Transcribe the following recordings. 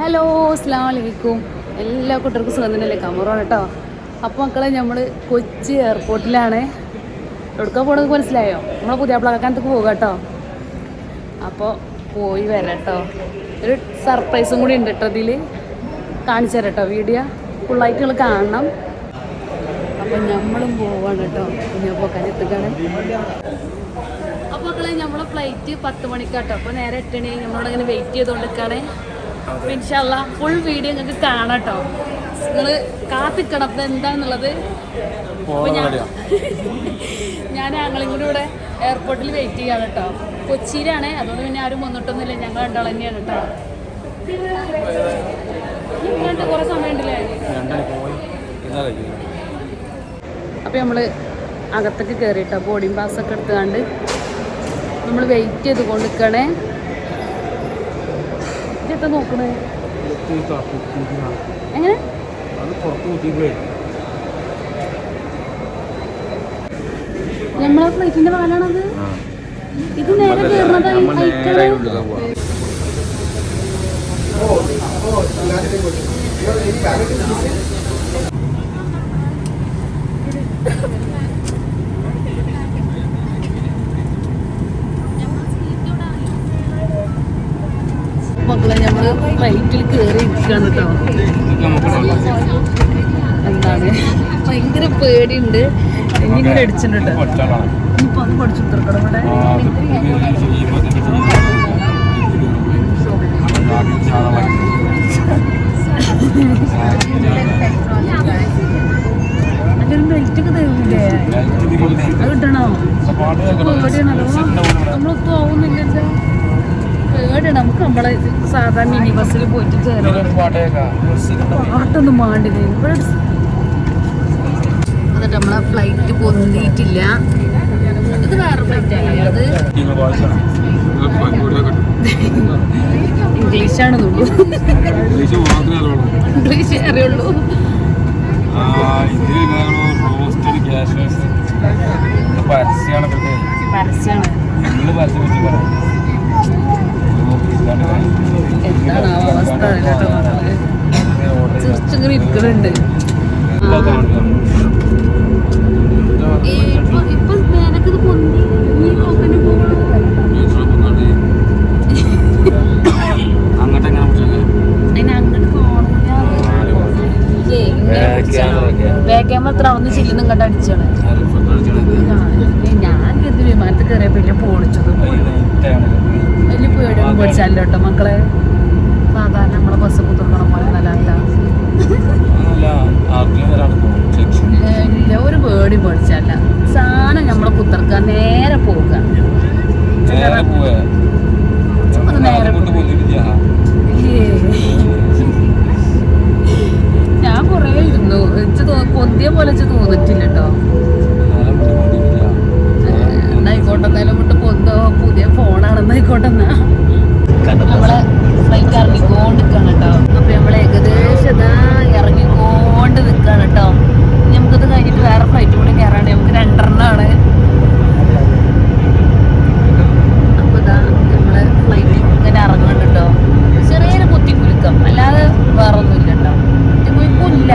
Hello അസ്ലാം വലൈക്കും എല്ലാ കുട്ടികൾക്കും സുഖം തന്നെയല്ലേ? കമറോ കേട്ടോ അപ്പോൾ മക്കളെ നമ്മൾ കൊച്ചി എയർപോർട്ടിലാണ് എവിടുക്കാ പോകണമെന്ന് മനസ്സിലായോ? നമ്മളെ പുതിയ പ്ലാക്കാനത്തേക്ക് പോകുക കേട്ടോ അപ്പോൾ പോയി വരാം കേട്ടോ ഒരു സർപ്രൈസും കൂടി ഉണ്ട് കേട്ടോ ഇതിൽ കാണിച്ചു തരാം കേട്ടോ വീഡിയോ ഫുള്ളായിട്ട് നിങ്ങൾ കാണണം. അപ്പോൾ നമ്മളും പോവാണ് കേട്ടോ ഞാൻ പോക്കാൻ എത്തുകയാണ്. അപ്പോൾ മക്കളെ നമ്മളെ ഫ്ലൈറ്റ് പത്ത് മണിക്കാട്ടോ അപ്പോൾ നേരെ എട്ടണി നമ്മളോട് ഇങ്ങനെ വെയിറ്റ് ചെയ്തുകൊണ്ടിരിക്കുകയാണേ ഇൻഷാല്ല ഫുൾ വീഡിയോ നിങ്ങൾക്ക് കാണാട്ടോ നിങ്ങൾ കാത്തിക്കണത് എന്താന്നുള്ളത്? ഞാൻ ഞങ്ങളും കൂടി ഇവിടെ എയർപോർട്ടിൽ വെയിറ്റ് ചെയ്യാണ് കേട്ടോ കൊച്ചിയിലാണ്. അതുകൊണ്ട് പിന്നെ ആരും വന്നിട്ടൊന്നുമില്ല. ഞങ്ങൾ രണ്ടാൾ തന്നെയാണ് കേട്ടോ ഇങ്ങോട്ട് കുറേ സമയം ഉണ്ടല്ലേ നമ്മൾ അകത്തേക്ക് കയറിയിട്ടോ ബോർഡിംഗ് പാസ് ഒക്കെ എടുത്തുകൊണ്ട് നമ്മൾ വെയിറ്റ് ചെയ്ത് കൊണ്ടിരിക്കണേ ഇതൊക്കെ നോക്കണേ എങ്ങനെ നമ്മളെ ഫ്ലൈറ്റിന്റെ പാലാണത് ഇത് നേരെ കയറുന്നത് അയക്കണേ ഫ്ലൈറ്റിൽ കയറി ഇരിക്കുകയാണ് കേട്ടോ എന്താണ്? ഭയങ്കര പേടിയുണ്ട്. ഇങ്ങനെ അടിച്ചിട്ടുണ്ട്. കേട്ടോ ഇനിയിപ്പോ അത് പഠിച്ചു തീർക്കണം ഇവിടെ. അതിൽ ബെൽറ്റ് ഒക്കെ തരുന്നില്ലേ അത് കിട്ടണോ? പേടിയാണല്ലോ നമ്മളൊത്തും ആവുന്നില്ലല്ലോ. പേടിയാണ്. നമുക്ക് നമ്മളെ സാധാ മിനി ബസ്സിൽ പോയിട്ട് ചേരാം പാട്ടൊന്നും മാണ്ടില്ല. ഇവിടെ എന്നിട്ട് നമ്മളെ ഫ്ലൈറ്റ് പൊന്തിയിട്ടില്ല. ഇത് വേറെ ഫ്ലൈറ്റ് അല്ലേ അത് ഇംഗ്ലീഷാണ് ഇംഗ്ലീഷ് അറിയുള്ളൂ. പരസ്യമാണ്. പരസ്യമാണ് പരസ്യം. എന്താണ് അവസ്ഥ കേട്ടോ മക്കളെ ചിരിച്ചിങ്ങനെ ഇരിക്കുന്നുണ്ട് ഈ ഇപ്പൊ ഇപ്പൊ മേനക്കത് പൊന്നി നീ നോക്കണ പോകുള്ളൂ അങ്ങോട്ട് എങ്ങനെ പിടിച്ചത്? അതിന് അങ്ങോട്ട് ബാക്ക് ക്യാമറ എത്ര അവിടുന്ന് ചില്ലുന്ന് ഇങ്ങോട്ട് അടിച്ചാണ്. ഞാൻ എന്ത് വിമാനത്തിൽ കയറിയപ്പോ പിന്നെ പൊളിച്ചത് ഇത് വലിയ കേട്ടോ മക്കളെ? സാധാരണ നമ്മളെ ബസ് കുത്തിർക്കണ പോലെ നല്ല അല്ല അതല്ല, ആർക്കെങ്കിലും വരാണ് ഇപ്പോ. ഇല്ല ഒരു പേടി പഠിച്ചല്ല സാധനം നമ്മളെ കുത്തിർക്കുക നേരെ പോവുക. നേരെ? ഞാൻ കൊറേ ഇരുന്നു. എനിക്ക് പൊന്തിയ പോലെ തോന്നിട്ടില്ല കേട്ടോ. എന്നായിക്കോട്ടെ എന്നാലും വിട്ട് പൊന്തോ. പുതിയ ഫോണാണെന്നായിക്കോട്ടെ എന്നാ. നമ്മളെ ഫ്ലൈറ്റ് ഇറങ്ങിക്കോണ്ട് നിൽക്കാണ് കേട്ടോ. അപ്പൊ നമ്മൾ ഏകദേശം ഇറങ്ങിക്കോണ്ട് നിൽക്കാണ് കേട്ടോ ഇനി നമുക്കിത് കഴിഞ്ഞിട്ട് വേറെ ഫ്ലൈറ്റ് കൂടി കയറാണ്ട് നമുക്ക് രണ്ടെണ്ണമാണ് അപ്പൊ ഇതാ നമ്മളെ ഫ്ലൈറ്റ് ഇങ്ങനെ ഇറങ്ങുന്നുണ്ട് കേട്ടോ ചെറിയൊരു കുത്തിക്കുലുക്കം അല്ലാതെ വേറെ ഒന്നുമില്ല കേട്ടോ കുത്തിക്കുലുക്കില്ല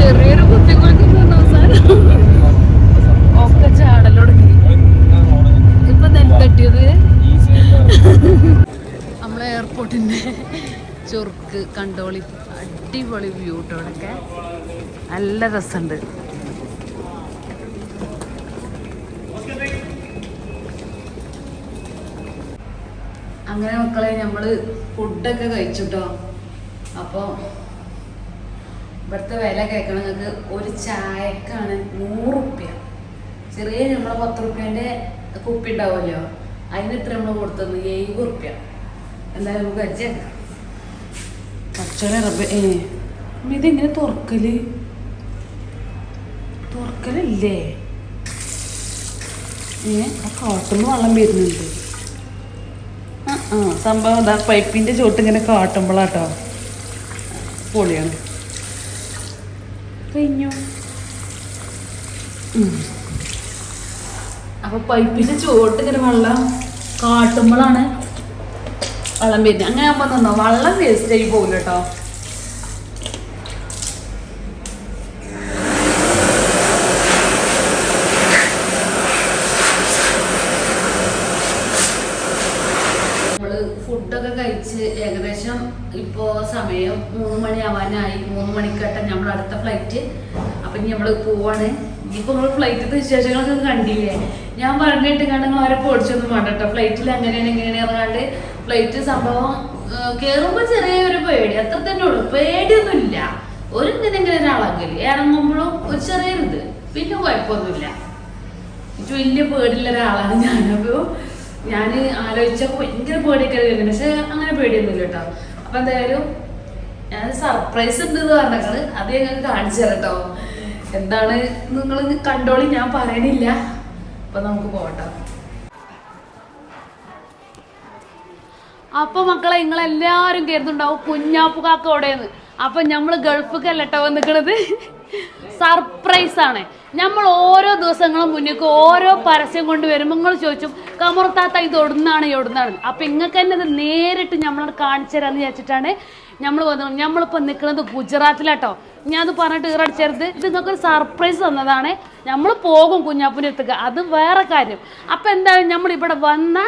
ചെറിയൊരു കുത്തിക്കുലുക്കം പറഞ്ഞ അവസാനം ഒക്കെ ചാടലൊടുങ്ങി ഇപ്പൊ നെൽത്തട്ടിയത് ഈസി ആയിട്ട് നമ്മളെ എയർപോർട്ടിന്റെ ചുർക്ക് കണ്ടോളി അടിപൊളി ഇവിടെയൊക്കെ നല്ല രസമുണ്ട്. അങ്ങനെ മക്കളെ നമ്മൾ ഫുഡൊക്കെ കഴിച്ചുട്ടോ. അപ്പോൾ ഇവിടുത്തെ വില കേൾക്കണം. നിങ്ങൾക്ക് ഒരു ചായക്കാണ് നൂറുപ്യ. ചെറിയ നമ്മളെ പത്ത് റുപ്യേന്റെ കുപ്പി ഉണ്ടാവുമല്ലോ അതിന് ഇത്ര നമ്മൾ കൊടുത്തത് എഴുപത് റുപ്യ എന്തായാലും നമുക്ക് വെച്ചേക്കാം കച്ചവടം റബ്ബ് ഏ ഇതെങ്ങനെ തുറക്കൽ? തുറക്കലല്ലേ? ഏ ആ കാട്ടുമ്പോൾ വെള്ളം വരുന്നുണ്ട്. ആ ആ സംഭവം എന്താ പൈപ്പിന്റെ ചോട്ട് ഇങ്ങനെ കാട്ടുമ്പോളാട്ടോ. പൊളിയാണ്. കഴിഞ്ഞു. അപ്പൊ പൈപ്പിന്റെ ചോട്ട് ഇങ്ങനെ വെള്ളം കാട്ടുമ്പോഴാണ് വെള്ളം വരുന്നത്. അങ്ങനെ ആകുമ്പോ നിന്നോ വെള്ളം വേസ്റ്റ് ആയി പോകില്ല കേട്ടോ നമ്മൾ ഫുഡൊക്കെ കഴിച്ച് ഏകദേശം ഇപ്പോ സമയം മൂന്ന് മണി ആവാനായി മൂന്ന് മണിക്കട്ടെ നമ്മൾ അടുത്ത ഫ്ലൈറ്റ് അപ്പൊ ഇനി നമ്മൾ പോവാണ്. ഇനിയിപ്പോ നമ്മൾ ഫ്ലൈറ്റിന്റെ വിശേഷങ്ങളൊക്കെ കണ്ടില്ലേ? ഞാൻ പറഞ്ഞിട്ട് കണ്ട് നിങ്ങൾ അവരെ പൊടിച്ചൊന്നും വേണ്ട ഫ്ലൈറ്റിൽ അങ്ങനെയാണ് ഇങ്ങനെയാണ് കണ്ട് ഫ്ലൈറ്റ് സംഭവം കയറുമ്പോ ചെറിയൊരു പേടി. അത്ര തന്നെ ഉള്ളു. പേടിയൊന്നുമില്ല. ഒരു ഇങ്ങനെ ഇങ്ങനെ ഒരാളാക്കൽ ഇറങ്ങുമ്പോഴും ഒരു ചെറിയൊരു ഇത്. പിന്നെ കുഴപ്പമൊന്നുമില്ല. എനിക്ക് വലിയ പേടിയുള്ള ഒരാളാണ് ഞാനപ്പോ ഞാൻ ആലോചിച്ചപ്പോൾ ഭയങ്കര പേടിയൊക്കെ പക്ഷെ അങ്ങനെ പേടിയൊന്നുമില്ല കേട്ടോ. അപ്പൊ എന്തായാലും ഞാൻ സർപ്രൈസ് ഉണ്ട് എന്ന് പറഞ്ഞത് അത് ഞങ്ങൾക്ക് കാണിച്ചു തരട്ടോ എന്താണ് നിങ്ങൾ കണ്ടോളി ഞാൻ പറയണില്ല. അപ്പൊ നമുക്ക് പോകട്ടോ അപ്പൊ മക്കളെ നിങ്ങളെല്ലാരും കരുതുണ്ടാവും കുഞ്ഞാപ്പു കാക്ക എവിടെയെന്ന്. അപ്പൊ നമ്മൾ ഗൾഫിക്കല്ല കേട്ടോ വന്നിക്കണത്? സർപ്രൈസ് ആണ്. നമ്മൾ ഓരോ ദിവസങ്ങളും മുന്നേക്ക് ഓരോ പരസ്യം കൊണ്ട് വരുമ്പോൾ നിങ്ങൾ ചോദിച്ചു കമർത്താത്ത ഇത് ഒടുന്നാണ് ഒടുന്നാണ് അപ്പം ഇങ്ങൾക്ക് തന്നെ ഇത് നേരിട്ട് നമ്മളോട് കാണിച്ചു തരാമെന്ന് വിചാരിച്ചിട്ടാണ് നമ്മൾ വന്നത്. നമ്മളിപ്പോൾ നിൽക്കുന്നത് ഗുജറാത്തിലാട്ടോ. ഞാനത് പറഞ്ഞിട്ട് പറഞ്ഞിട്ട് ഈറടിച്ചരുത് ഇത് നിങ്ങൾക്കൊരു സർപ്രൈസ് തന്നതാണ്. നമ്മൾ പോകും കുഞ്ഞാപ്പൂന്റെ അടുത്തേക്ക്. അത് വേറെ കാര്യം. അപ്പോൾ എന്തായാലും നമ്മളിവിടെ വന്ന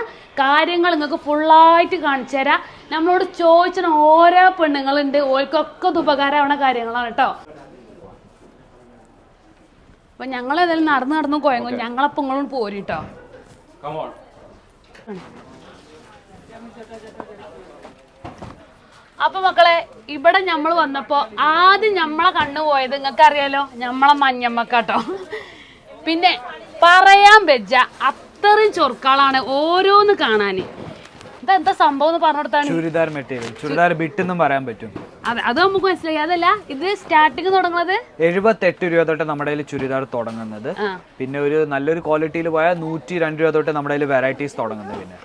കാര്യങ്ങൾ നിങ്ങൾക്ക് ഫുള്ളായിട്ട് കാണിച്ചു തരാം. നമ്മളോട് ചോദിച്ചിട്ട് ഓരോ പെണ്ണുങ്ങളുണ്ട്. ഓർക്കൊക്കെ ഇത് ഉപകാരമാവണ കാര്യങ്ങളാണ് കേട്ടോ അപ്പം ഞങ്ങൾ ഏതായാലും നടന്ന് നടന്ന് കുഴങ്ങും ഞങ്ങളപ്പം ഇങ്ങോട്ട് പോരിട്ടോ. അപ്പൊ മക്കളെ ഇവിടെ നമ്മൾ വന്നപ്പോ ആദ്യം നമ്മളെ കണ്ണു പോയത് നിങ്ങൾക്ക് അറിയാലോ നമ്മളെ മഞ്ഞമ്മക്കാട്ടോ. പിന്നെ പറയാൻ വെച്ച അത്രയും ചൊർക്കാളാണ് ഓരോന്ന് കാണാന്. ഇതെന്താ സംഭവം എന്ന് പറഞ്ഞെടുത്താണ് ചുരിദാർ മെറ്റീരിയൽ. ചുരിദാർ ബിട്ടെന്നും പറയാൻ പറ്റും. അതെ അത് നമുക്ക് മനസ്സിലായി. അതല്ല ഇത് സ്റ്റാർട്ടിങ് തുടങ്ങുന്നത്? എഴുപത്തെട്ട് രൂപ തൊട്ട് നമ്മുടെ കയ്യിൽ ചുരിദാർ തുടങ്ങുന്നത്. പിന്നെ ഒരു നല്ലൊരു ക്വാളിറ്റിയിൽ പോയാൽ നൂറ്റി രണ്ട് രൂപ തൊട്ട് നമ്മുടെ കയ്യിൽ വെറൈറ്റീസ് തുടങ്ങുന്നത് പിന്നെ.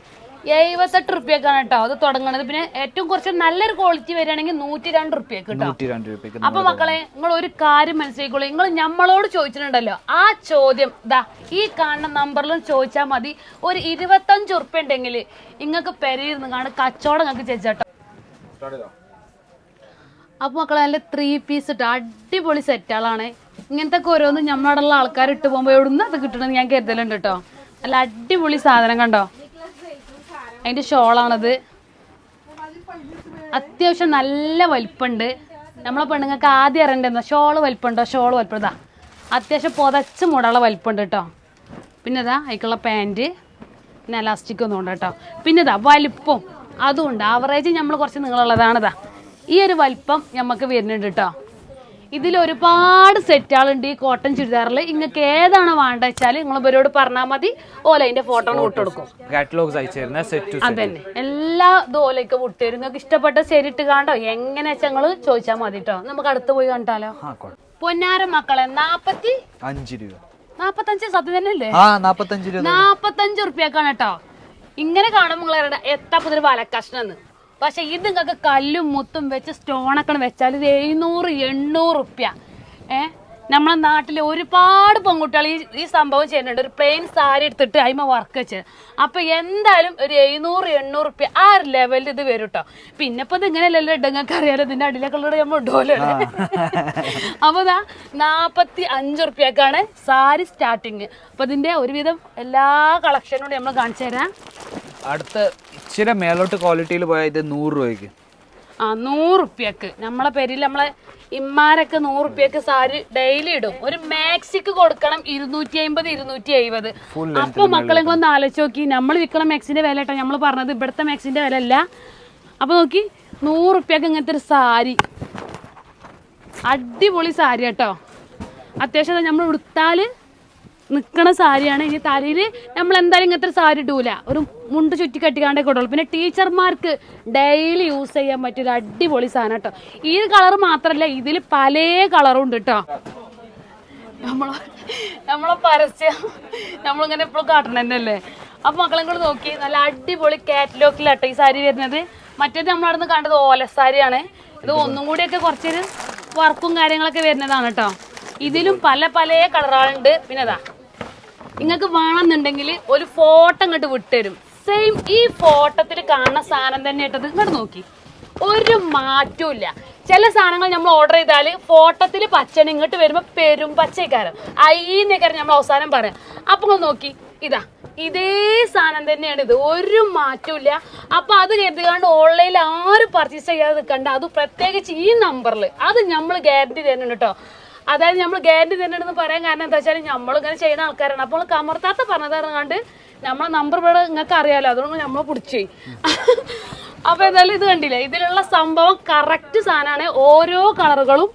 എഴുപത്തെട്ട് റുപ്യക്കാണ് കേട്ടോ അത് തുടങ്ങണത്. പിന്നെ ഏറ്റവും കുറച്ച് നല്ലൊരു ക്വാളിറ്റി വരികയാണെങ്കിൽ നൂറ്റി രണ്ട് റുപ്യക്ക് കേട്ടോ. അപ്പൊ മക്കളെ നിങ്ങൾ ഒരു കാര്യം മനസ്സിലാക്കിക്കോളൂ. നിങ്ങൾ നമ്മളോട് ചോദിച്ചിട്ടുണ്ടല്ലോ ആ ചോദ്യം ദാ ഈ കാണുന്ന നമ്പറിലും ചോദിച്ചാൽ മതി. ഒരു ഇരുപത്തഞ്ച് ഉറുപ്പ്യ ഉണ്ടെങ്കിൽ നിങ്ങൾക്ക് പെരയിരുന്ന് കാണും കച്ചവടം നിങ്ങൾക്ക് ചേച്ചാട്ടോ അപ്പൊ മക്കളെ നല്ല ത്രീ പീസ് ഇട്ട് അടിപൊളി സെറ്റുകളാണ് ഇങ്ങനത്തെ ഒക്കെ ഓരോന്ന് നമ്മളോടുള്ള ആൾക്കാർ ഇട്ട് പോകുമ്പോൾ എവിടുന്ന് അത് കിട്ടണമെന്ന് ഞാൻ കരുതലുണ്ട് കേട്ടോ നല്ല അടിപൊളി സാധനം കണ്ടോ? അതിന്റെ ഷോളാണത്. അത്യാവശ്യം നല്ല വലിപ്പമുണ്ട് നമ്മളെ പെണ്ണുങ്ങൾക്ക് ആദ്യം അറിയണ്ടെന്നോ ഷോൾ വലിപ്പമുണ്ടോ ഷോൾ വലിപ്പതാ അത്യാവശ്യം പുതച്ച് മൂടാനുള്ള വലിപ്പമുണ്ട് കേട്ടോ പിന്നെ ഇതാ അതിക്കുള്ള പാന്റ് പിന്നെ എലാസ്റ്റിക് ഒന്നും ഉണ്ട് കേട്ടോ പിന്നെ ഇതാ വലിപ്പം. അതും ഉണ്ട്. ആവറേജ് നമ്മൾ കുറച്ച് നീളമുള്ളതാണിതാ ഈ ഒരു വലിപ്പം നമുക്ക് വരുന്നുണ്ട് കേട്ടോ ഇതിൽ ഒരുപാട് സെറ്റുകളുണ്ട് ഈ കോട്ടൺ ചുരിദാറിൽ. നിങ്ങൾക്ക് ഏതാണ് വേണ്ടത് വെച്ചാൽ നിങ്ങൾ ഇവരോട് പറഞ്ഞാൽ മതി. ഓല അതിന്റെ ഫോട്ടോ വിട്ട് കൊടുക്കും. കാറ്റലോഗ്സ് സെറ്റ് അതന്നെ. എല്ലാ ഇതുപോലെയൊക്കെ വിട്ടുതരും നിങ്ങൾക്ക് ഇഷ്ടപ്പെട്ട ശരിട്ട് കാണോ എങ്ങനെ വെച്ചാൽ നിങ്ങൾ ചോദിച്ചാൽ മതി കേട്ടോ നമുക്ക് അടുത്ത് പോയി കണ്ടാലോ പൊന്നാര മക്കളെ നാപ്പത്തി അഞ്ച് രൂപ. നാപ്പത്തഞ്ച് സത്യം തന്നെ അല്ലേ നാപ്പത്തഞ്ച് രൂപ നാപ്പത്തഞ്ച് റുപ്യക്കാണ് കേട്ടോ ഇങ്ങനെ കാണുമ്പോൾ നിങ്ങൾ വലക്കഷ്ണെന്ന്. പക്ഷെ ഇത് നിങ്ങൾക്ക് കല്ലും മുത്തും വെച്ച് സ്റ്റോണൊക്കെ വെച്ചാൽ ഇത് എഴുന്നൂറ് എണ്ണൂറ് റുപ്യ ഏ? നമ്മളെ നാട്ടിലെ ഒരുപാട് പെൺകുട്ടികൾ ഈ ഈ സംഭവം ചെയ്യുന്നുണ്ട്. ഒരു പ്ലെയിൻ സാരി എടുത്തിട്ട് അതിമ വർക്ക് വെച്ച്. അപ്പൊ എന്തായാലും ഒരു എഴുന്നൂറ് എണ്ണൂറ് റുപ്യ ആ ഒരു ലെവലിൽ ഇത് വരും കേട്ടോ പിന്നെ ഇപ്പൊ ഇത് ഇങ്ങനെയല്ലല്ലോ ഇടങ്ങൾക്ക് അറിയാലോ ഇതിന്റെ അടിയിലേക്കുള്ള നമ്മൾ ഇടുമല്ലോ അപ്പൊ ഇതാ നാപ്പത്തി അഞ്ച് റുപ്യക്കാണ് സാരി സ്റ്റാർട്ടിങ് അപ്പൊ ഇതിന്റെ ഒരുവിധം എല്ലാ കളക്ഷനും കൂടി നമ്മൾ കാണിച്ചു തരാം. അടുത്ത ഇച്ചിരി മേലോട്ട് ക്വാളിറ്റിയിൽ പോയാൽ ഇത് നൂറ് രൂപയ്ക്ക്. ആ നൂറുപ്യക്ക്. നമ്മളെ പേരിൽ നമ്മളെ ഇമ്മാരൊക്കെ നൂറുപ്യക്ക് സാരി ഡെയിലി ഇടും. ഒരു മാക്സിക്ക് കൊടുക്കണം ഇരുന്നൂറ്റി അമ്പത് ഇരുന്നൂറ്റി എഴുപത് അപ്പൊ മക്കളെ ഒന്ന് ആലോചിച്ച് നോക്കി. നമ്മൾ വിൽക്കണ മാക്സിന്റെ വില കേട്ടോ. നമ്മൾ പറഞ്ഞത് ഇവിടുത്തെ മാക്സിന്റെ വില അല്ല. അപ്പൊ നോക്കി നൂറുപ്യക്ക് ഇങ്ങനത്തെ ഒരു സാരി. അടിപൊളി സാരി കേട്ടോ. അത്യാവശ്യം നമ്മൾ ഉടുത്താൽ നിൽക്കണ സാരിയാണ്. ഇനി തലയിൽ നമ്മൾ എന്തായാലും ഇങ്ങനത്തെ സാരി ഇടൂല. ഒരു മുണ്ട് ചുറ്റി കെട്ടിക്കാണ്ടേ കൊടുള്ളൂ പിന്നെ ടീച്ചർമാർക്ക് ഡെയിലി യൂസ് ചെയ്യാൻ പറ്റിയ ഒരു അടിപൊളി സാധനം കേട്ടോ. ഈ കളർ മാത്രമല്ല ഇതിൽ പല കളറും ഉണ്ട് കേട്ടോ. നമ്മളെ നമ്മളെ പരസ്യം നമ്മളിങ്ങനെ എപ്പോഴും കാട്ടണം തന്നെയല്ലേ? അപ്പൊ മക്കളെ കൂടെ നോക്കി. നല്ല അടിപൊളി കാറ്റലോഗിലാട്ടോ ഈ സാരി വരുന്നത്. മറ്റേത് നമ്മളവിടെ നിന്ന് കണ്ടത് ഓലസാരിയാണ് ഇത് ഒന്നും കൂടിയൊക്കെ കുറച്ചൊരു വർക്കും കാര്യങ്ങളൊക്കെ വരുന്നതാണ് കേട്ടോ. ഇതിലും പല പല കളറുകളുണ്ട് പിന്നെ അതാ നിങ്ങൾക്ക് വേണമെന്നുണ്ടെങ്കിൽ ഒരു ഫോട്ടോ ഇങ്ങോട്ട് വിട്ടുതരും. സെയിം ഈ ഫോട്ടോത്തിൽ കാണുന്ന സാധനം തന്നെ ഇട്ടത് ഇങ്ങോട്ട് നോക്കി. ഒരു മാറ്റവും ഇല്ല ചില സാധനങ്ങൾ നമ്മൾ ഓർഡർ ചെയ്താൽ ഫോട്ടോത്തിൽ പച്ചണി ഇങ്ങോട്ട് വരുമ്പോൾ പെരും പച്ചക്കാരം അയ്യെന്നേക്കാരം നമ്മൾ അവസാനം പറയാം. അപ്പോൾ നോക്കി. ഇതാ ഇതേ സാധനം തന്നെയാണ് ഇത്. ഒരു മാറ്റവും ഇല്ല അപ്പൊ അത് കരുതികാണ്ട് ഓൺലൈനിൽ ആരും പർച്ചേസ് ചെയ്യാതെ നിൽക്കണ്ട. അത് പ്രത്യേകിച്ച് ഈ നമ്പറിൽ അത് നമ്മൾ ഗ്യാരണ്ടി തരുന്നുണ്ട് കേട്ടോ. അതായത് നമ്മൾ ഗ്യാരണ്ടി തന്നെയാണെന്ന് പറയാൻ കാരണം എന്താ വെച്ചാൽ നമ്മൾ ഇങ്ങനെ ചെയ്യുന്ന ആൾക്കാരാണ്. അപ്പോൾ കമർത്താത്ത പറഞ്ഞതറിഞ്ഞാണ്ട് നമ്മളെ നമ്പർ ഇവിടെ നിങ്ങൾക്ക് അറിയാലോ. അതുകൊണ്ട് നമ്മൾ പിടിച്ചു അപ്പോൾ എന്തായാലും ഇത് കണ്ടില്ലേ? ഇതിലുള്ള സംഭവം കറക്റ്റ് സാധനമാണ്. ഓരോ കളറുകളും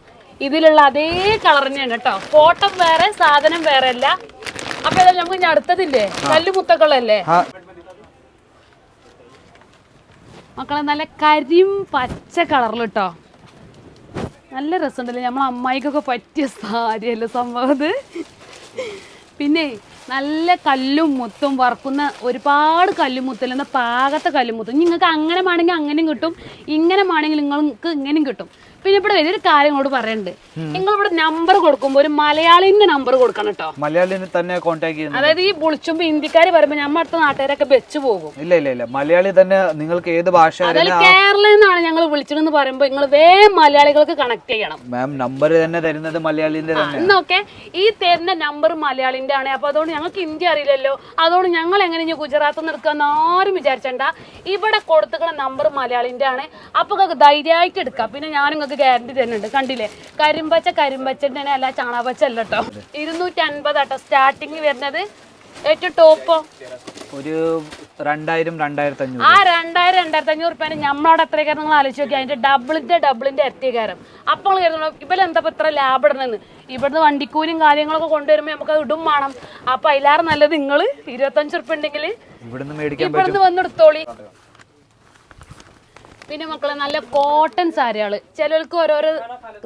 ഇതിലുള്ള അതേ കളർ തന്നെയാണ് കേട്ടോ. ഫോട്ടോ വേറെ സാധനം വേറെ അല്ല. അപ്പൊ ഏതായാലും നമുക്ക് ഇനി അടുത്തതില്ലേ? ആ. മക്കളെ നല്ല കരിം പച്ച കളറിൽ കേട്ടോ നല്ല രസമുണ്ടല്ലേ? നമ്മളെ അമ്മായിക്കൊക്കെ പറ്റിയ സാരിയല്ലേ സംഭവം പിന്നെ നല്ല കല്ലും മുത്തും വറക്കുന്ന ഒരുപാട് കല്ലും മുത്തല്ല എന്ന പാകത്തെ കല്ലും മുത്തും. നിങ്ങൾക്ക് അങ്ങനെ വേണമെങ്കിൽ അങ്ങനെയും കിട്ടും. ഇങ്ങനെ വേണമെങ്കിൽ നിങ്ങൾക്ക് ഇങ്ങനെയും കിട്ടും. പിന്നെ ഇവിടെ വലിയൊരു കാര്യം കൂടെ പറയുന്നുണ്ട് നിങ്ങൾ ഇവിടെ നമ്പർ കൊടുക്കുമ്പോൾ ഒരു മലയാളിന്റെ നമ്പർ കൊടുക്കണം കേട്ടോ. മലയാളിനെ തന്നെ കോൺടാക്ട് ചെയ്യുന്നത്. അതായത് ഈ വിളിച്ചുമ്പോ ഹിന്ദിക്കാർ പറയുമ്പോ നമ്മ അടുത്ത നാട്ടുകാരൊക്കെ വെച്ച് പോകും. ഇല്ല ഇല്ല ഇല്ല. മലയാളി തന്നെ നിങ്ങൾക്ക് ഏത് ഭാഷ അതായത് കേരളയിൽ നിന്നാണ് ഞങ്ങൾ വിളിച്ചതെന്ന് പറയുമ്പോ നിങ്ങൾ വേ മലയാളികൾക്ക് കണക്ട് ചെയ്യണം. മാം നമ്പർ തന്നെ തരുന്നത് മലയാളിന്റെ തന്നെ എന്നൊക്കെ ഈ തരുന്ന നമ്പർ മലയാളിന്റെ ആണ്. അപ്പൊ അതുകൊണ്ട് ഞങ്ങൾക്ക് ഹിന്ദി അറിയില്ലല്ലോ. അതുകൊണ്ട് ഞങ്ങൾ എങ്ങനെ ഇനി ഗുജറാത്തിൽ നിന്ന് എടുക്കാന്ന് ആരും വിചാരിച്ചണ്ട. ഇവിടെ കൊടുത്തുക്കുന്ന നമ്പർ മലയാളിന്റെ ആണ്. അപ്പൊ ധൈര്യമായിട്ട് എടുക്കാം. പിന്നെ ഞാൻ നിങ്ങൾക്ക് ഗ്യാരണ്ടി തരുന്നുണ്ട്. കണ്ടില്ലേ? കരിമ്പച്ച കരിമ്പച്ച തന്നെ അല്ല ചാണാപച്ച അല്ല കേട്ടോ ഇരുന്നൂറ്റി അൻപത് കേട്ടോ സ്റ്റാർട്ടിങ് വരുന്നത്. ഏറ്റവും ടോപ്പോ ഒരു രണ്ടായിരം രണ്ടായിരത്തി അഞ്ഞൂറ് ആ രണ്ടായിരം രണ്ടായിരത്തി അഞ്ഞൂറ് നമ്മളോട് നമ്മളവിടെ എത്രയൊക്കെ നിങ്ങൾ ആലോചിച്ച് നോക്കി അതിന്റെ ഡബിളിന്റെ ഡബിളിന്റെ ഇരട്ടിക്കാരം അപ്പോൾ കരുതണോ ഇവരെ എന്താ ഇത്ര ലാഭം ഇടണെന്ന് ഇവിടുന്ന് വണ്ടിക്കൂലിയും കാര്യങ്ങളൊക്കെ കൊണ്ടുവരുമ്പോൾ നമുക്ക് അത് ഇടും വേണം. അപ്പൊ അതിലാറ് നല്ലത് നിങ്ങൾ ഇരുപത്തഞ്ച് ഉറുപ്പ ഉണ്ടെങ്കിൽ ഇവിടുന്ന് വന്നെടുത്തോളി പിന്നെ മക്കളെ നല്ല കോട്ടൺ സാരികൾ. ചിലർക്ക് ഓരോരോ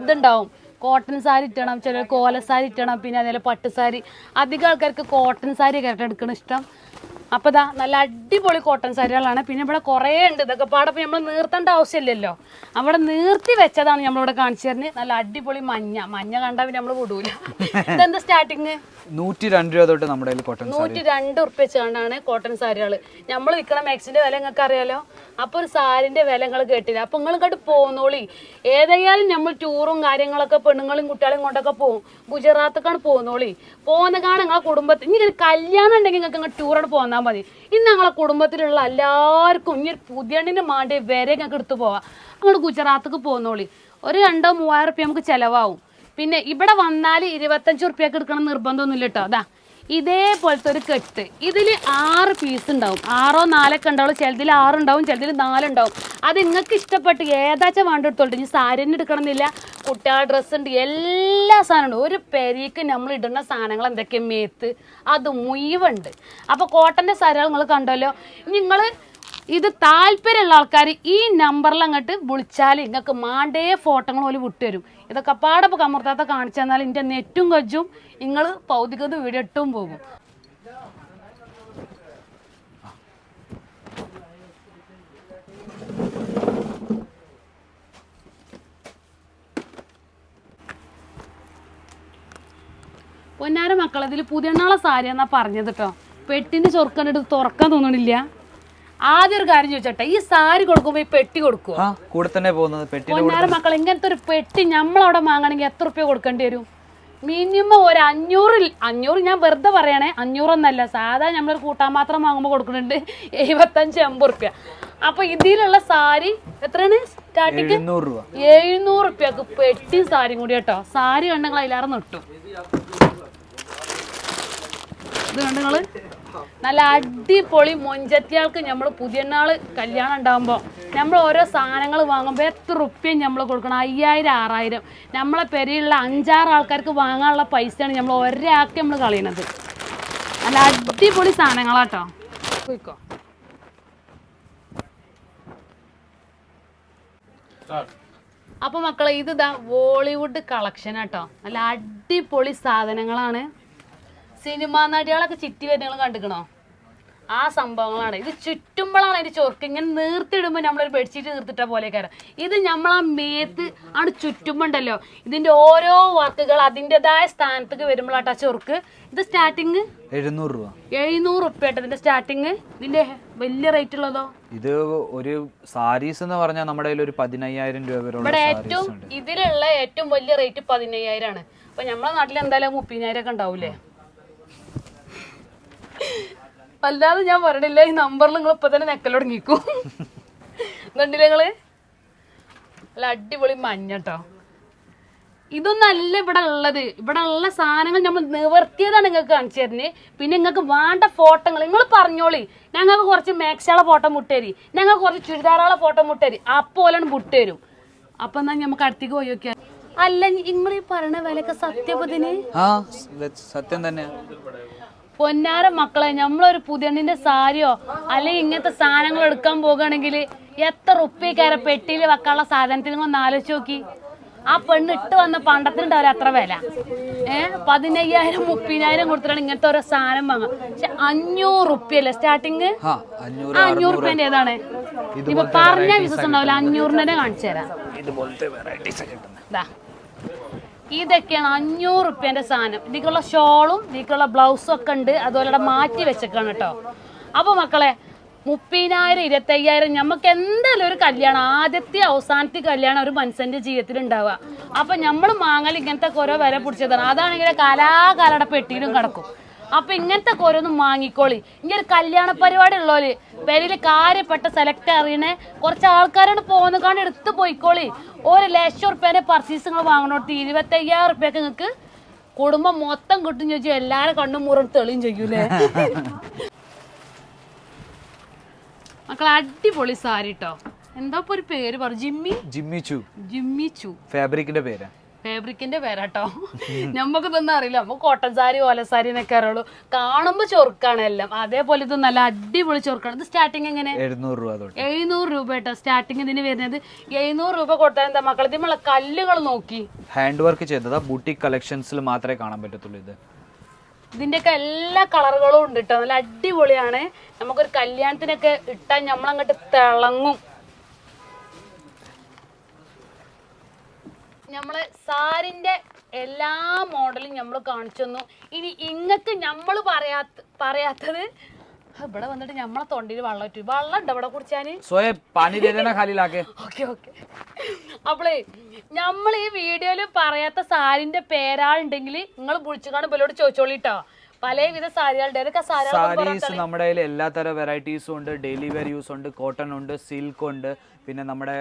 ഇതുണ്ടാവും. കോട്ടൺ സാരി ഇട്ടണം ചിലർക്ക് ഓല സാരി ഇട്ടണം പിന്നെ അതേപോലെ പട്ട് സാരി. അധികം ആൾക്കാർക്ക് കോട്ടൺ സാരി കറക്റ്റ് എടുക്കണ ഇഷ്ടം. അപ്പോൾ ഇതാ നല്ല അടിപൊളി കോട്ടൺ സാരികളാണ്. പിന്നെ ഇവിടെ കുറേ ഉണ്ട്. ഇതൊക്കെ പാടപ്പോൾ നമ്മൾ നീർത്തേണ്ട ആവശ്യമില്ലല്ലോ. അവിടെ നീർത്തി വെച്ചതാണ് നമ്മളിവിടെ കാണിച്ചു തരുന്നത്. നല്ല അടിപൊളി മഞ്ഞ. മഞ്ഞ കണ്ടാൽ പിന്നെ നമ്മൾ വിടൂല. ഇതെന്താ സ്റ്റാർട്ടിങ് നൂറ്റി രണ്ട് രൂപ തൊട്ട് നമ്മുടെ കോട്ടൺ നൂറ്റി രണ്ട് ഉറുപ്പ്യ വെച്ചാണ് കോട്ടൺ സാരികൾ നമ്മൾ വിൽക്കണ മാക്സിന്റെ വില നിങ്ങൾക്ക് അറിയാലോ? അപ്പൊ ഒരു സാരിന്റെ വില നിങ്ങൾ കേട്ടില്ല. അപ്പൊ നിങ്ങൾ ഇങ്ങോട്ട് പോന്നോളി. ഏതായാലും നമ്മൾ ടൂറും കാര്യങ്ങളൊക്കെ പെണ്ണുങ്ങളും കുട്ടികളെയും കൊണ്ടൊക്കെ പോകും ഗുജറാത്തൊക്കെയാണ് പോന്നോളി. പോകുന്ന കാണാൻ നിങ്ങളെ കുടുംബത്തിൽ. ഇനി കല്യാണം ഉണ്ടെങ്കിൽ നിങ്ങൾക്ക് ഇങ്ങോട്ട് ടൂറോട് പോന്നാൽ മതി. ഇന്ന് ഞങ്ങളെ കുടുംബത്തിലുള്ള എല്ലാവർക്കും ഇനി ഒരു പുതിയണ്ണിന്റെ മാണ്ടി വരെ ഞങ്ങൾക്ക് എടുത്തു പോവാം. നമ്മൾ ഗുജറാത്തേക്ക് പോകുന്നോളി ഒരു രണ്ടോ മൂവായിരം റുപ്യ നമുക്ക് ചിലവാകും പിന്നെ ഇവിടെ വന്നാൽ ഇരുപത്തഞ്ച് റുപ്യക്ക് എടുക്കണം നിർബന്ധമൊന്നുമില്ല കേട്ടോ അതാ ഇതേപോലത്തെ ഒരു കെട്ട്. ഇതിൽ ആറ് പീസ് ഉണ്ടാവും. ആറോ നാലൊക്കെ ഉണ്ടാവും ചിലതിൽ ആറുണ്ടാവും ചിലതിൽ നാലുണ്ടാവും. അത് നിങ്ങൾക്ക് ഇഷ്ടപ്പെട്ട് ഏതാച്ചാ വേണ്ട എടുത്തോട്ടെ ഇനി സാരി തന്നെ എടുക്കണമെന്നില്ല. കുട്ടികളുടെ ഡ്രസ്സ് ഉണ്ട്. എല്ലാ സാധനവും ഒരു പെരീക്ക് നമ്മൾ ഇടുന്ന സാധനങ്ങൾ എന്തൊക്കെ മേത്ത്. അത് മുഴുവുണ്ട് അപ്പോൾ കോട്ടന്റെ സാരികൾ നിങ്ങൾ കണ്ടല്ലോ. നിങ്ങൾ ഇത് താല്പര്യമുള്ള ആൾക്കാർ ഈ നമ്പറിൽ അങ്ങോട്ട് വിളിച്ചാൽ നിങ്ങൾക്ക് മാണ്ടേ ഫോട്ടോകൾ പോലും വിട്ടുതരും. ഇതൊക്കെ പാടപ്പോൾ കമർത്താത്ത കാണിച്ചു തന്നാൽ എന്റെ നെറ്റും കജ്ജും നിങ്ങൾ ഭൗതികത വീഡിയോ ഇട്ടും പോകും. പൊന്നാര മക്കൾ ഇതിൽ പുതിയണ്ണാളെ സാരി എന്നാ പറഞ്ഞത് കേട്ടോ പെട്ടിന്റെ ചൊറുക്കണ്ടിട്ട് തുറക്കാൻ തോന്നണില്ല. ആദ്യം ഒരു കാര്യം ചോദിച്ചോട്ടെ ഈ സാരി കൊടുക്കുമ്പോ ഈ പെട്ടി കൊടുക്കുമോ കൂടെ തന്നെ പോകുന്നത് പൊന്നാര മക്കൾ ഇങ്ങനത്തെ ഒരു പെട്ടി നമ്മളവിടെ വാങ്ങണമെങ്കിൽ എത്ര റുപ്യ കൊടുക്കേണ്ടി വരും? മിനിമം ഒരു അഞ്ഞൂറിൽ അഞ്ഞൂറ് ഞാൻ വെറുതെ പറയണേ അഞ്ഞൂറൊന്നല്ല. സാധാ നമ്മളൊരു കൂട്ടാൻ മാത്രം വാങ്ങുമ്പോൾ കൊടുക്കുന്നുണ്ട് എഴുപത്തഞ്ച് എൺപത് റുപ്യ. അപ്പൊ ഇതിലുള്ള സാരി എത്രയാണ്? സ്റ്റാർട്ടിങ്? എഴുന്നൂറ് റുപ്യക്ക് പെട്ടി സാരി കൂടി കേട്ടോ. സാരി കണ്ടെങ്കിൽ അതിലാറ് നിട്ടു. ഇത് കണ്ട് നിങ്ങൾ നല്ല അടിപൊളി മൊഞ്ചത്തിയാൾക്ക് നമ്മൾ പുതിയ നാൾ കല്യാണം ഉണ്ടാകുമ്പോൾ നമ്മൾ ഓരോ സാധനങ്ങൾ വാങ്ങുമ്പോൾ എത്ര റുപ്യം നമ്മൾ കൊടുക്കണം? അയ്യായിരം ആറായിരം. നമ്മളെ പെരയുള്ള അഞ്ചാറ് ആൾക്കാർക്ക് വാങ്ങാനുള്ള പൈസയാണ് നമ്മൾ ഒരാൾക്ക് നമ്മൾ കളയണത്. നല്ല അടിപൊളി സാധനങ്ങളാട്ടോ. പോയിക്കോ. അപ്പൊ മക്കളെ ഇത് ഇതാ ബോളിവുഡ് കളക്ഷൻ ആട്ടോ. നല്ല അടിപൊളി സാധനങ്ങളാണ്. സിനിമാ നടികളൊക്കെ ചിറ്റി വരുന്ന കണ്ടിക്കണോ? ആ സംഭവങ്ങളാണ്. ഇത് ചുറ്റുമ്പോഴാണ് അതിന്റെ ചൊർക്ക് ഇങ്ങനെ നീർത്തിടുമ്പോൾ നമ്മളൊരു ബെഡ്ഷീറ്റ് നീർത്തിട്ട പോലെ കയറാം ഇത് നമ്മൾ ആ മേത്ത് ആണ് ചുറ്റുമ്പോണ്ടല്ലോ. ഇതിന്റെ ഓരോ വർക്കുകൾ അതിന്റെതായ സ്ഥാനത്തേക്ക് വരുമ്പോഴാട്ടോ ആ ചൊർക്ക് ഇത് സ്റ്റാർട്ടിങ് എഴുന്നൂറ് രൂപ. എഴുന്നൂറ് ഉറുപ്പ്യാട്ടോ ഇതിന്റെ സ്റ്റാർട്ടിങ് ഇതിന്റെ വലിയ റേറ്റ് ഉള്ളതോ? ഇത് ഒരു സാരീസ് എന്ന് പറഞ്ഞാൽ നമ്മുടെ കയ്യിൽ ഒരു പതിനയ്യായിരം രൂപ ഇവിടെ ഏറ്റവും ഇതിലുള്ള ഏറ്റവും വലിയ റേറ്റ് പതിനയ്യായിരം ആണ്. അപ്പൊ നമ്മളെ നാട്ടിൽ എന്തായാലും മുപ്പതിനായിരം ഒക്കെ ഉണ്ടാവൂലേ? അല്ലാതെ ഞാൻ പറയണില്ല ഈ നമ്പറിൽ നിങ്ങൾ ഇപ്പൊ തന്നെ നെക്കലൊടങ്ങിക്കും കണ്ടില്ലേ നിങ്ങൾ? അല്ല അടിപൊളി മഞ്ഞട്ടോ ഇതൊന്നല്ല ഇവിടെ ഉള്ളത്. ഇവിടെ ഉള്ള സാധനങ്ങൾ നമ്മൾ നിവർത്തിയതാണ് നിങ്ങൾക്ക് കാണിച്ചു തരുന്നത് പിന്നെ നിങ്ങൾക്ക് വേണ്ട ഫോട്ടോകൾ നിങ്ങൾ പറഞ്ഞോളി. ഞങ്ങൾക്ക് കുറച്ച് മേക്സാളെ ഫോട്ടോ മുട്ടേരി. ഞങ്ങൾക്ക് കുറച്ച് ചുരിദാറാളെ ഫോട്ടോ മുട്ടേരി. അപ്പോലാണ് മുട്ടേരും. അപ്പൊ എന്നാ നമുക്ക് അടുത്തേക്ക് പോയി നോക്കിയാൽ അല്ല നിങ്ങൾ ഈ പറയണ വിലക്ക് സത്യപതിന് സത്യം തന്നെയാ. പൊന്നാര മക്കളെ നമ്മളൊരു പുതിയണ്ണിന്റെ സാരിയോ അല്ലെങ്കിൽ ഇങ്ങനത്തെ സാധനങ്ങൾ എടുക്കാൻ പോകുകയാണെങ്കിൽ എത്ര ഉപ്പിക്കാര പെട്ടിയിൽ വെക്കാനുള്ള സാധനത്തിന് നിങ്ങൾ ഒന്ന് ആലോചിച്ച് നോക്കി. ആ പെണ്ണ് ഇട്ട് വന്ന പണ്ടത്തിനുണ്ടാവില്ല അത്ര വില. ഏ പതിനയ്യായിരം മുപ്പതിനായിരം കൊടുത്തിട്ടാണ് ഇങ്ങനത്തെ ഓരോ സാധനം വാങ്ങുക. പക്ഷെ അഞ്ഞൂറ് ഉപ്പിയല്ലേ സ്റ്റാർട്ടിങ് ആ അഞ്ഞൂറ് റുപ്യന്റെ ഏതാണ്? ഇപ്പൊ പറഞ്ഞ വിശ്വസം ഉണ്ടാവില്ല അഞ്ഞൂറിന് തന്നെ കാണിച്ചു തരാം. ഇതൊക്കെയാണ് അഞ്ഞൂറ് റുപ്യന്റെ സാധനം. ഇതിക്കുള്ള ഷോളും ഇതിക്കുള്ള ബ്ലൗസും ഒക്കെ ഉണ്ട്. അതുപോലെ മാറ്റി വെച്ചേക്കാണ് കേട്ടോ. അപ്പൊ മക്കളെ മുപ്പതിനായിരം ഇരുപത്തയ്യായിരം നമുക്ക് എന്തായാലും ഒരു കല്യാണം ആദ്യത്തെ അവസാനത്തെ കല്യാണം ഒരു മനുഷ്യന്റെ ജീവിതത്തിൽ ഉണ്ടാവുക. അപ്പൊ നമ്മൾ മാങ്ങൽ ഇങ്ങനത്തെ ഓരോ വില പിടിച്ചതാണ്. അതാണെങ്കിൽ കാലാകാലയുടെ പെട്ടിയിലും കിടക്കും. അപ്പൊ ഇങ്ങനത്തെ ഓരോന്നും വാങ്ങിക്കോളി ഇങ്ങനെ ഒരു കല്യാണ പരിപാടി ഉള്ളോൽ പേരിൽ കാര്യപ്പെട്ട സെലക്ട് അറിയണേ കുറച്ച് ആൾക്കാരാണ് പോകുന്ന കാണി എടുത്ത് പോയിക്കോളി. ഒരു ലക്ഷം റുപ്യേന്റെ പർച്ചേസ് നിങ്ങൾ വാങ്ങണോട്ട് ഇരുപത്തയ്യായിരം റുപ്യക്ക് നിങ്ങൾക്ക് കുടുംബം മൊത്തം കിട്ടും ചോദിച്ചു എല്ലാരും കണ്ണും മൂറും തെളിയും ചെയ്യൂലേ? മക്കളെ അടിപൊളി സാരി കേട്ടോ എന്താ ഒരു പേര് പറ? ജിമ്മി? ജിമ്മി ചു. ജിമ്മി ചു. ഫാബ്രിക്കിന്റെ പേര്. ഫാബ്രിക്കിന്റെ പേരാട്ടോ നമുക്ക് ഇതൊന്നും അറിയില്ല. നമുക്ക് കോട്ടൺ സാരി ഓല സാരി എന്നൊക്കെ അറിയുള്ളൂ. കാണുമ്പോ ചൊറുക്കാണ് എല്ലാം. അതേപോലെ ഇത് നല്ല അടിപൊളി ചൊറുക്കാണ്. ഇത് സ്റ്റാർട്ടിങ് എങ്ങനെ? എഴുന്നൂറ് രൂപ എഴുന്നൂറ് രൂപ കേട്ടോ സ്റ്റാർട്ടിങ് ഇതിന് വരുന്നത്. എഴുന്നൂറ് രൂപ കൊടുത്താൽ എന്താ മക്കളെ? നമ്മളെ കല്ലുകൾ നോക്കി. ഹാൻഡ് വർക്ക് ചെയ്തതാ ബൂട്ടിക് കളക്ഷൻസിൽ മാത്രമേ കാണാൻ പറ്റത്തുള്ളൂ ഇത്. ഇതിന്റെയൊക്കെ എല്ലാ കളറുകളും ഉണ്ട് കേട്ടോ നല്ല അടിപൊളിയാണ്. നമുക്കൊരു കല്യാണത്തിനൊക്കെ ഇട്ടാൽ നമ്മളങ്ങോട്ട് തിളങ്ങും. നമ്മൾ സാരിന്റെ എല്ലാ മോഡലും നമ്മൾ കാണിച്ചു തന്നു. ഇനി ഇങ്ങക്ക് നമ്മൾ പറയാത്ത പറയാത്തത് ഇവിടെ വന്നിട്ട് നമ്മളെ തൊണ്ടിയിൽ വെള്ളം ഇട്ടു വെള്ളം ഉണ്ടോ ഇവിടെ കുടിച്ചാന്? ഓക്കെ അപ്പളേ നമ്മൾ ഈ വീഡിയോയിൽ പറയാത്ത സാരിന്റെ പേരാളുണ്ടെങ്കിൽ നിങ്ങൾ വിളിച്ചു കാണുമ്പോൾ ചോദിച്ചോളിട്ടോ. പലവിധ സാരീസ് നമ്മുടെ കയ്യിൽ എല്ലാ തരം വെറൈറ്റീസും ഉണ്ട്. ഡെയിലി വെയർ യൂസ് ഉണ്ട്. കോട്ടൺ ഉണ്ട്. സിൽക്ക് ഉണ്ട്. പിന്നെ നമ്മുടെ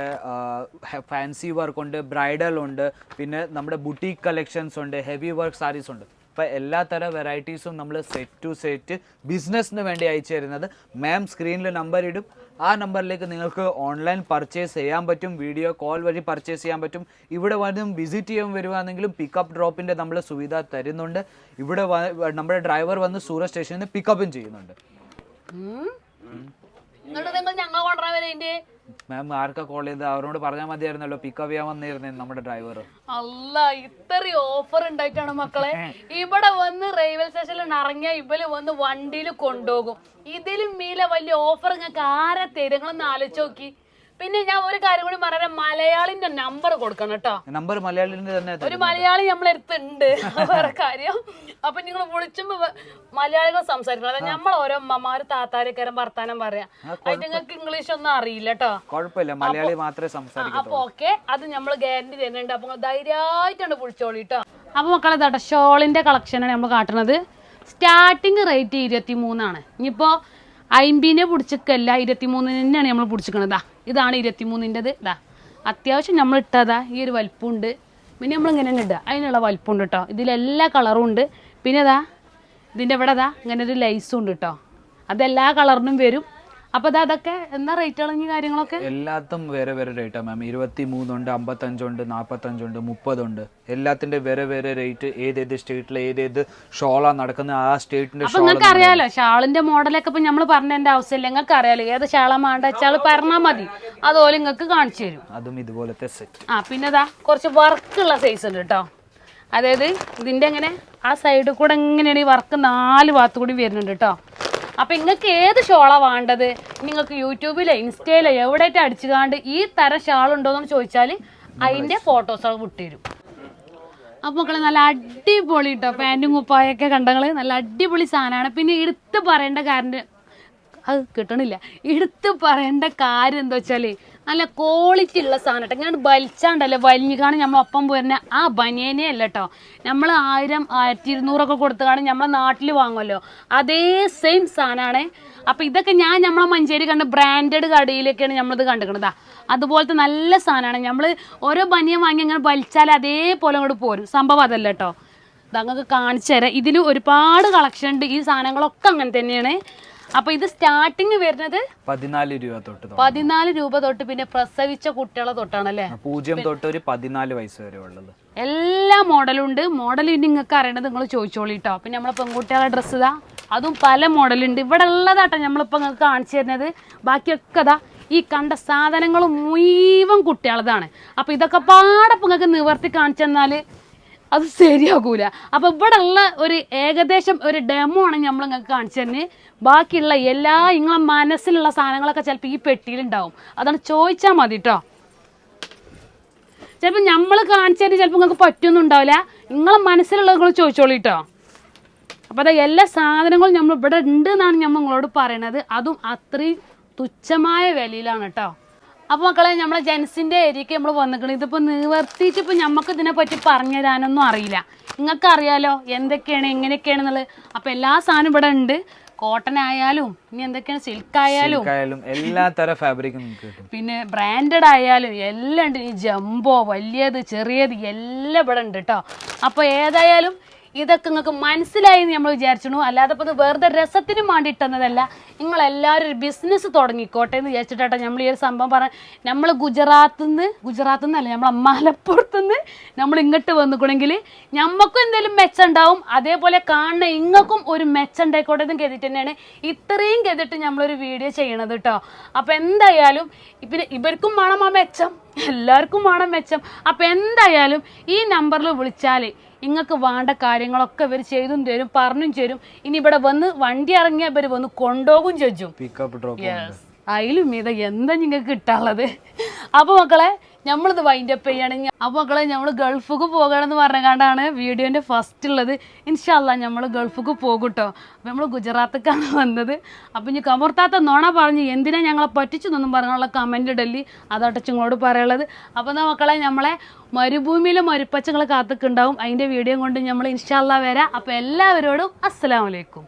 ഫാൻസി വർക്ക് ഉണ്ട്. ബ്രൈഡൽ ഉണ്ട്. പിന്നെ നമ്മുടെ ബുട്ടീക്ക് കളക്ഷൻസ് ഉണ്ട്. ഹെവി വർക്ക് സാരീസ് ഉണ്ട്. അപ്പോൾ എല്ലാ തര വെറൈറ്റീസും നമ്മൾ സെറ്റ് ടു സെറ്റ് ബിസിനസ്സിന് വേണ്ടി അയച്ചു തരുന്നത്. മാം സ്ക്രീനിൽ നമ്പർ ഇടും. ആ നമ്പറിലേക്ക് നിങ്ങൾക്ക് ഓൺലൈൻ പർച്ചേസ് ചെയ്യാൻ പറ്റും. വീഡിയോ കോൾ വഴി പർച്ചേസ് ചെയ്യാൻ പറ്റും. ഇവിടെ വന്നും വിസിറ്റ് ചെയ്യാൻ വരുവാണെങ്കിലും പിക്കപ്പ് ഡ്രോപ്പിന്റെ നമ്മൾ സുവിധ തരുന്നുണ്ട്. ഇവിടെ നമ്മുടെ ഡ്രൈവർ വന്ന് സൂറത്ത് സ്റ്റേഷനിൽ നിന്ന് പിക്കപ്പും ചെയ്യുന്നുണ്ട്. ഞങ്ങൾ കൊണ്ടുവരാൻ മാം ആർക്കാ കോൾ ചെയ്ത് അവരോട് പറഞ്ഞാൽ മതിയായിരുന്നല്ലോ. പിക്കപ്പ് ചെയ്യാൻ വന്നിരുന്നേ നമ്മുടെ ഡ്രൈവർ അല്ല ഇത്രയും ഓഫർ ഉണ്ടായിട്ടാണ് മക്കളെ. ഇവിടെ വന്ന് റെയിൽവേ സ്റ്റേഷനിൽ ഇറങ്ങിയ ഇവർ വന്ന് വണ്ടിയിൽ കൊണ്ടുപോകും. ഇതിലും മീല വലിയ ഓഫർ നിങ്ങൾക്ക് ആരെ തരും? നിങ്ങളൊന്ന് ആലോചിച്ച് നോക്കി. പിന്നെ ഞാൻ ഒരു കാര്യം കൂടി പറയാം. മലയാളിന്റെ നമ്പർ കൊടുക്കണം കേട്ടോ. നമ്പർ മലയാളിന്റെ തന്നെ. ഒരു മലയാളി നമ്മളെ അടുത്തുണ്ട്. വേറെ കാര്യം. അപ്പൊ നിങ്ങൾ വിളിച്ചുമ്പോ മലയാളികൾ സംസാരിക്കണം. അതായത് നമ്മൾ ഓരോ അമ്മമാര് താത്താരക്കാരും വർത്താനം പറയാം. അത് നിങ്ങൾക്ക് ഇംഗ്ലീഷ് ഒന്നും അറിയില്ല കേട്ടോ. കുഴപ്പമില്ല. മലയാളി മാത്രമേ സംസാരിക്കൂ അപ്പൊ ഓക്കെ അത് നമ്മൾ ഗ്യാരണ്ടി തരുന്നുണ്ട്. അപ്പൊ ധൈര്യമായിട്ടാണ് വിളിച്ചോളി കേട്ടോ. അപ്പൊ മക്കളെ ഷോളിന്റെ കളക്ഷനാണ് നമ്മൾ കാട്ടുന്നത് സ്റ്റാർട്ടിങ് റേറ്റ് ഇരുപത്തി മൂന്നാണ് ഇനിയിപ്പോ അയിമ്പീനെ പിടിച്ചിക്കല്ല തന്നെയാണ് നമ്മൾ പിടിച്ചിക്കണത്. ഇതാണ് ഇരുപത്തി മൂന്നിന്റെത് ഇതാ അത്യാവശ്യം നമ്മൾ ഇട്ടതാ ഈ ഒരു വലിപ്പമുണ്ട് പിന്നെ നമ്മൾ ഇങ്ങനെ തന്നെ ഇടുക. അതിനുള്ള വലിപ്പമുണ്ട് കേട്ടോ. ഇതിലെല്ലാ കളറും ഉണ്ട്. പിന്നെ ഇതാ ഇതിന്റെ ഇവിടെ ഇതാ ഇങ്ങനെ ഒരു ലൈസും ഉണ്ട് കേട്ടോ. അതെല്ലാ കളറിനും വരും. അപ്പോൾ ഇതാ അതൊക്കെ എന്താ റേറ്റ് ഇളഞ്ഞ കാര്യങ്ങളൊക്കെ? എല്ലാത്തും വേറെ വേറെ റേറ്റാ മാം ഇരുപത്തി മൂന്നുണ്ട് അമ്പത്തഞ്ചുണ്ട് നാൽപ്പത്തഞ്ചുണ്ട് മുപ്പതുണ്ട്. എല്ലാത്തിന്റെ വേറെ വേറെ റേറ്റ് ഏതേത് സ്റ്റേറ്റിലെ ഏതേത് ഷോളാ നടക്കുന്ന ആ സ്റ്റേറ്റിന്റെ അപ്പൊ നിങ്ങൾക്ക് അറിയാലോ ഷാളിന്റെ മോഡലൊക്കെ ഇപ്പൊ നമ്മൾ പറഞ്ഞതിന്റെ ആവശ്യമില്ല നിങ്ങൾക്ക് അറിയാലോ ഏത് ഷാള മാണ്ട വെച്ചാൽ പറഞ്ഞാൽ മതി. അതുപോലെ നിങ്ങൾക്ക് കാണിച്ചു തരും. അതും ഇതുപോലത്തെ സെറ്റ് ആ പിന്നെ ഇതാ കുറച്ച് വർക്കുള്ള സൈസ് ഉണ്ട് കേട്ടോ അതായത് ഇതിന്റെ എങ്ങനെ? ആ സൈഡിൽ കൂടെ എങ്ങനെയാണ് ഈ വർക്ക് നാല് ഭാഗത്തു കൂടി വരുന്നുണ്ട് കേട്ടോ അപ്പൊ നിങ്ങൾക്ക് ഏത് ഷോളാ വേണ്ടത്? നിങ്ങൾക്ക് യൂട്യൂബിലോ ഇൻസ്റ്റയിലോ എവിടെയായിട്ട് അടിച്ചുകാണ്ട് ഈ തരം ഷാൾ ഉണ്ടോന്ന് ചോദിച്ചാൽ അതിന്റെ ഫോട്ടോസ് വിട്ടുതരും. അപ്പോൾ മക്കളെ നല്ല അടിപൊളി കേട്ടോ പാന്റും കുപ്പായൊക്കെ കണ്ടങ്ങൾ നല്ല അടിപൊളി സാധനമാണ്. പിന്നെ എടുത്ത് പറയേണ്ട കാര്യം അത് കിട്ടണില്ല. എടുത്ത് പറയേണ്ട കാര്യം എന്താ വെച്ചാൽ നല്ല ക്വാളിറ്റി ഉള്ള സാധനം കേട്ടോ ഇങ്ങനെ വലിച്ചാണ്ടല്ലോ വലിഞ്ഞു കാണും നമ്മൾ ഒപ്പം പോരുന്ന ആ ബനിയനെ അല്ല കേട്ടോ നമ്മൾ ആയിരം ആയിരത്തി ഇരുന്നൂറൊക്കെ കൊടുത്ത് കാണും നമ്മളെ നാട്ടിൽ വാങ്ങുമല്ലോ അതേ സെയിം സാധനമാണ് അപ്പോൾ ഇതൊക്കെ ഞാൻ നമ്മളെ മഞ്ചേരി കണ്ട് ബ്രാൻഡഡ് കടയിലൊക്കെയാണ് നമ്മളിത് കണ്ടിരിക്കണതാ. അതുപോലത്തെ നല്ല സാധനമാണ് നമ്മൾ ഓരോ ബനിയൻ വാങ്ങി അങ്ങനെ വലിച്ചാൽ അതേപോലെ അങ്ങോട്ട് പോരും. സംഭവം അതല്ല കേട്ടോ ഇതങ്ങൾക്ക് കാണിച്ചു തരാം. ഇതിൽ ഒരുപാട് കളക്ഷൻ ഉണ്ട്. ഈ സാധനങ്ങളൊക്കെ അങ്ങനെ തന്നെയാണ്. അപ്പോൾ ഇത് സ്റ്റാർട്ടിങ് വരുന്നത് പതിനാല് രൂപ തൊട്ട്. പതിനാല് രൂപ തൊട്ട് പിന്നെ പ്രസവിച്ച കുട്ടികളെ തൊട്ടാണല്ലേ? പൂജ്യം തൊട്ട് ഒരു പതിനാല് വയസ്സ് വരെ ഉള്ളത്. എല്ലാ മോഡലും ഉണ്ട്. മോഡൽ നിങ്ങൾക്ക് അറിയണത് നിങ്ങൾ ചോദിച്ചോളി കേട്ടോ പിന്നെ നമ്മളെ പെൺകുട്ടികളുടെ ഡ്രസ്സ് ഇതാ. അതും പല മോഡലുണ്ട് ഇവിടെ ഉള്ളതാട്ടോ നമ്മളിപ്പോൾ നിങ്ങൾക്ക് കാണിച്ചു തരുന്നത്. ബാക്കിയൊക്കെ അതാ ഈ കണ്ട സാധനങ്ങൾ മുഴുവൻ കുട്ടികളതാണ് അപ്പോൾ ഇതൊക്കെ പാടപ്പം നിങ്ങൾക്ക് നിവർത്തി കാണിച്ചു തന്നാൽ അത് ശരിയാകൂല. അപ്പോൾ ഇവിടെ ഉള്ള ഒരു ഏകദേശം ഒരു ഡെമോ ആണ് നമ്മൾ നിങ്ങൾക്ക് കാണിച്ചു തന്നെ ബാക്കിയുള്ള എല്ലാ നിങ്ങളെ മനസ്സിലുള്ള സാധനങ്ങളൊക്കെ ചിലപ്പോൾ ഈ പെട്ടിയിൽ ഉണ്ടാവും അതാണ് ചോദിച്ചാൽ മതി കേട്ടോ ചിലപ്പോൾ നമ്മൾ കാണിച്ചതിന് ചിലപ്പോൾ നിങ്ങൾക്ക് പറ്റൊന്നും ഉണ്ടാവില്ല. നിങ്ങളെ മനസ്സിലുള്ളത് നിങ്ങൾ ചോദിച്ചോളൂ കേട്ടോ അപ്പോൾ അതാ എല്ലാ സാധനങ്ങളും നമ്മൾ ഇവിടെ ഉണ്ട് എന്നാണ് നമ്മൾ നിങ്ങളോട് പറയണത്. അതും അത്രയും തുച്ഛമായ വിലയിലാണ് കേട്ടോ അപ്പോൾ മക്കളെ നമ്മളെ ജെൻസിന്റെ ഏരിയക്ക് നമ്മൾ വന്നിക്കണം. ഇതിപ്പോ നിവർത്തിച്ച് ഇപ്പോൾ നമുക്ക് ഇതിനെപ്പറ്റി പറഞ്ഞു തരാനൊന്നും അറിയില്ല. നിങ്ങൾക്ക് അറിയാലോ എന്തൊക്കെയാണ് എങ്ങനെയൊക്കെയാണെന്നുള്ളത്. അപ്പോൾ എല്ലാ സാധനവും ഇവിടെ ഉണ്ട്. കോട്ടൺ ആയാലും ഇനി എന്തൊക്കെയാണ് സിൽക്ക് ആയാലും. എല്ലാ തരം ഫാബ്രിക്കും പിന്നെ ബ്രാൻഡഡ് ആയാലും എല്ലാം ഉണ്ട്. ഈ ജംബോ വലിയത് ചെറിയത് എല്ലാം ഇവിടെ ഉണ്ട് കേട്ടോ അപ്പോൾ ഏതായാലും ഇതൊക്കെ നിങ്ങൾക്ക് മനസ്സിലായി എന്ന് നമ്മൾ വിചാരിച്ചു അല്ലാതെ ഇപ്പോൾ വെറുതെ രസത്തിന് വേണ്ടി നിങ്ങളെല്ലാവരും ഒരു ബിസിനസ് തുടങ്ങിക്കോട്ടെ എന്ന് വിചാരിച്ചിട്ടാട്ടോ നമ്മൾ ഈ ഒരു സംഭവം പറഞ്ഞ നമ്മൾ ഗുജറാത്തിൽ നിന്ന് ഗുജറാത്തിൽ നിന്നല്ല നമ്മളെ മലപ്പുറത്തു നിന്ന് നമ്മൾ ഇങ്ങോട്ട് വന്നിക്കണമെങ്കിൽ നമുക്കും എന്തെങ്കിലും മെച്ചം ഉണ്ടാവും അതേപോലെ കാണുന്ന ഇങ്ങൾക്കും ഒരു മെച്ചം ഉണ്ടായിക്കോട്ടെ എന്ന് കരുതിയിട്ട് തന്നെയാണ് ഇത്രയും കരുതിട്ട് നമ്മളൊരു വീഡിയോ ചെയ്യണത് കേട്ടോ അപ്പോൾ എന്തായാലും പിന്നെ ഇവർക്കും വേണം ആ മെച്ചം. എല്ലാവർക്കും വേണം മെച്ചം. അപ്പം എന്തായാലും ഈ നമ്പറിൽ വിളിച്ചാൽ നിങ്ങൾക്ക് വേണ്ട കാര്യങ്ങളൊക്കെ ഇവർ ചെയ്തും തരും പറഞ്ഞും തരും. ഇനി ഇവിടെ വന്ന് വണ്ടി ഇറങ്ങിയ ഇവർ വന്ന് കൊണ്ടുപോകും ചോദിച്ചു അതിലും ഇത് എന്താ നിങ്ങൾക്ക് കിട്ടാനുള്ളത്? അപ്പോൾ മക്കളെ നമ്മളിത് വൈൻഡപ്പ് ചെയ്യണമെങ്കിൽ അപ്പോൾ മക്കളെ നമ്മൾ ഗൾഫിക്ക് പോകണമെന്ന് പറഞ്ഞുകൊണ്ടാണ് വീഡിയോന്റെ ഫസ്റ്റ് ഉള്ളത് ഇൻഷാല്ല നമ്മൾ ഗൾഫിക്ക് പോകും കേട്ടോ അപ്പോൾ നമ്മൾ ഗുജറാത്തേക്കാണ് വന്നത്. അപ്പോൾ ഇനി കമർത്താത്ത നോണ പറഞ്ഞ് എന്തിനാ ഞങ്ങളെ പറ്റിച്ചു എന്നൊന്നും പറഞ്ഞുള്ള കമന്റ് ഇടല്ലി അതാട്ടോ ചിങ്ങളോട് പറയുള്ളത് അപ്പോൾ എന്നാൽ മക്കളെ നമ്മളെ മരുഭൂമിയിലെ മരുപ്പച്ചകൾ കാത്തുക്കുണ്ടാവും. അതിന്റെ വീഡിയോ കൊണ്ട് നമ്മൾ ഇൻഷാല്ല വരാം. അപ്പോൾ എല്ലാവരോടും അസ്സലാമലൈക്കും